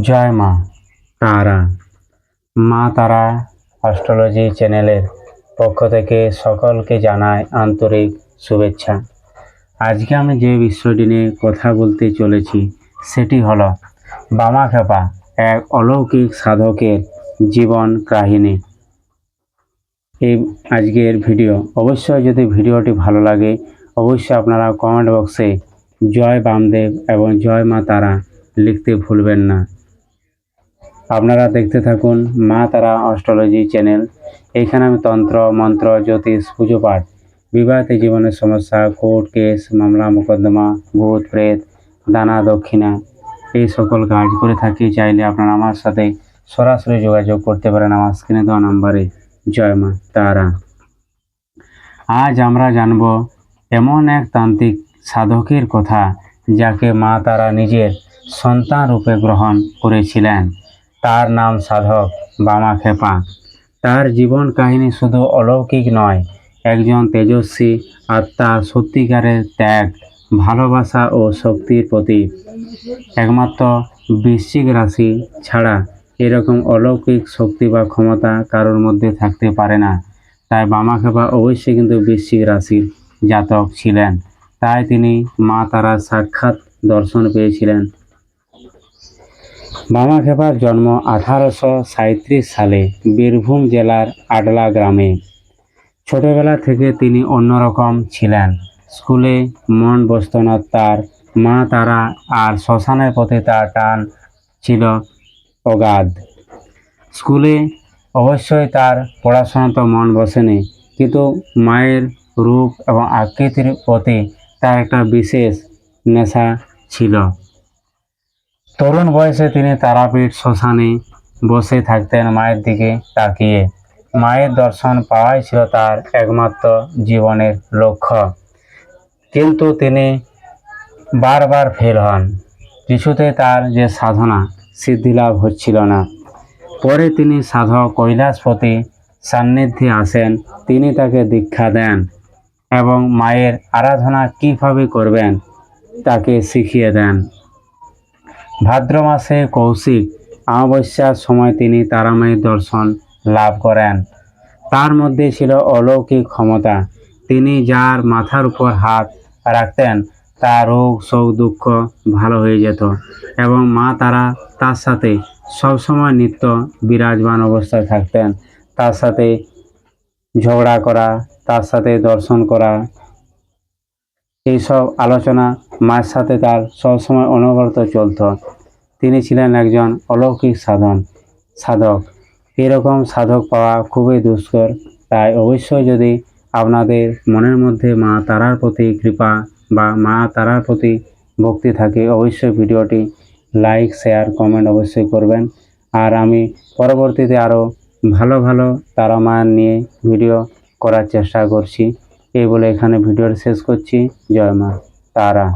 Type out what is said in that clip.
জয় মা। তারা মা তারা অস্ট্রোলজি চ্যানেলের পক্ষ থেকে সকলকে জানায় আন্তরিক শুভেচ্ছা। আজকে আমি যে বিষয়টি নিয়ে কথা বলতে চলেছি, সেটি হলো বামা খেপা এক অলৌকিক সাধকের জীবন কাহিনী। এই আজকের ভিডিও। অবশ্যই যদি ভিডিওটি ভালো লাগে, অবশ্যই আপনারা কমেন্ট বক্সে জয় বামদেব এবং জয় মা তারা লিখতে ভুলবেন না। আপনারা দেখতে থাকুন মা তারা অস্ট্রোলজি চ্যানেল। এখানে আমি তন্ত্র, মন্ত্র, জ্যোতিষ, পুজো পাঠ, বিবাহিত জীবনের সমস্যা, কোর্ট কেস, মামলা, মোকদ্দমা, ভূত, প্রেত, দানা, দক্ষিণা, এই সকল কাজ করে থাকি। চাইলে আপনারা আমার সাথে সরাসরি যোগাযোগ করতে পারেন আমার স্ক্রিনে দেওয়া নাম্বারে। জয় মা তারা। আজ আমরা জানব এমন এক তান্ত্রিক সাধকের কথা, যাকে মা তারা নিজের সন্তান রূপে গ্রহণ করেছিলেন। তার নাম সাধক বামা খেপা তার জীবন কাহিনী শুধু অলৌকিক নয়, একজন তেজস্বী আত্মার সত্যিকারের ত্যাগ, ভালোবাসা ও শক্তির প্রতীক। একমাত্র বৃশ্চিক রাশি ছাড়া এরকম অলৌকিক শক্তি বা ক্ষমতা কারোর মধ্যে থাকতে পারে না। তাই বামা খেপা অবশ্যই কিন্তু বৃশ্চিক রাশির জাতক ছিলেন। তাই তিনি মা তারা সাক্ষাৎ দর্শন পেয়েছিলেন। বামা খেপার জন্ম আঠারোশো সাঁত্রিশ সালে বীরভূম জেলার আডলা গ্রামে। ছোটবেলা থেকে তিনি অন্যরকম ছিলেন। স্কুলে মন বসত না তার মা তারা আর শ্মশানের পথে তার টান ছিল অগাধ। স্কুলে অবশ্যই তার পড়াশোনা তো মন বসেনি, কিন্তু মায়ের রূপ এবং আকৃতির পথে তার একটা বিশেষ নেশা ছিল। তরুণ বয়সে তিনি তারাপীঠ শ্মশানে বসে থাকতেন মায়ের দিকে তাকিয়ে। মায়ের দর্শন পাওয়াই ছিল তার একমাত্র জীবনের লক্ষ্য। কিন্তু তিনি বারবার ফেল হন। কিছুতে তার যে সাধনা, সিদ্ধিলাভ হচ্ছিল না। পরে তিনি সাধক কৈলাসপতি সান্নিধ্যে আসেন। তিনি তাকে দীক্ষা দেন এবং মায়ের আরাধনা কীভাবে করবেন, তাকে শিখিয়ে দেন। ভাদ্র মাসে কৌশিক অমাবস্যার সময় তিনি তারামায়ের দর্শন লাভ করেন। তার মধ্যে ছিল অলৌকিক ক্ষমতা। তিনি যার মাথার উপর হাত রাখতেন, তার রোগ, শোক, দুঃখ ভালো হয়ে যেত এবং মা তারা তার সাথে সবসময় নিত্য বিরাজমান অবস্থায় থাকতেন। তার সাথে ঝগড়া করা, তার সাথে দর্শন করা, এইসব আলোচনা মায়ের সাথে তার সবসময় অনবরত চলতো। তিনি ছিলেন একজন অলৌকিক সাধন, সাধক। এরকম সাধক পাওয়া খুবই দুষ্কর। তাই অবশ্যই যদি আপনাদের মনের মধ্যে মা তারার প্রতি কৃপা বা মা তারার প্রতি ভক্তি থাকে, অবশ্যই ভিডিওটি লাইক, শেয়ার, কমেন্ট অবশ্যই করবেন। আর আমি পরবর্তীতে আরও ভালো ভালো তারা মায়ের নিয়ে ভিডিও করার চেষ্টা করছি। এই বলে এখানে ভিডিওটি শেষ করছি। জয় মা তারা।